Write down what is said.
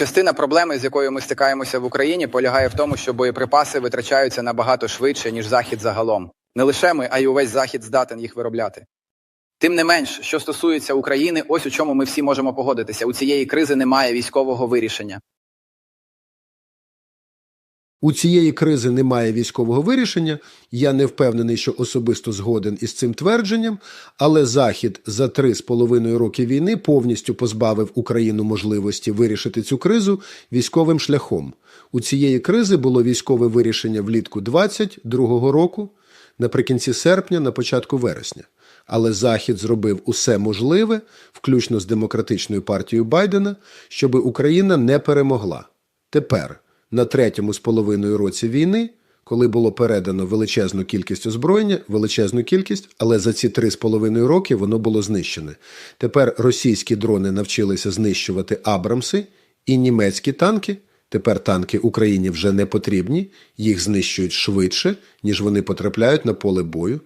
Частина проблеми, з якою ми стикаємося в Україні, полягає в тому, що боєприпаси витрачаються набагато швидше, ніж захід загалом. Не лише ми, а й увесь захід здатен їх виробляти. Тим не менш, що стосується України, ось у чому ми всі можемо погодитися. У цієї кризи немає військового вирішення. У цієї кризи немає військового вирішення. Я не впевнений, що особисто згоден із цим твердженням, але Захід за три з половиною роки війни повністю позбавив Україну можливості вирішити цю кризу військовим шляхом. У цієї кризи було військове вирішення влітку 22-го року, наприкінці серпня, на початку вересня. Але Захід зробив усе можливе, включно з демократичною партією Байдена, щоб Україна не перемогла. Тепер, на третьому з половиною році війни, коли було передано величезну кількість озброєння, величезну кількість, але за ці три з половиною роки воно було знищене. Тепер російські дрони навчилися знищувати Абрамси і німецькі танки. Тепер танки Україні вже не потрібні, їх знищують швидше, ніж вони потрапляють на поле бою.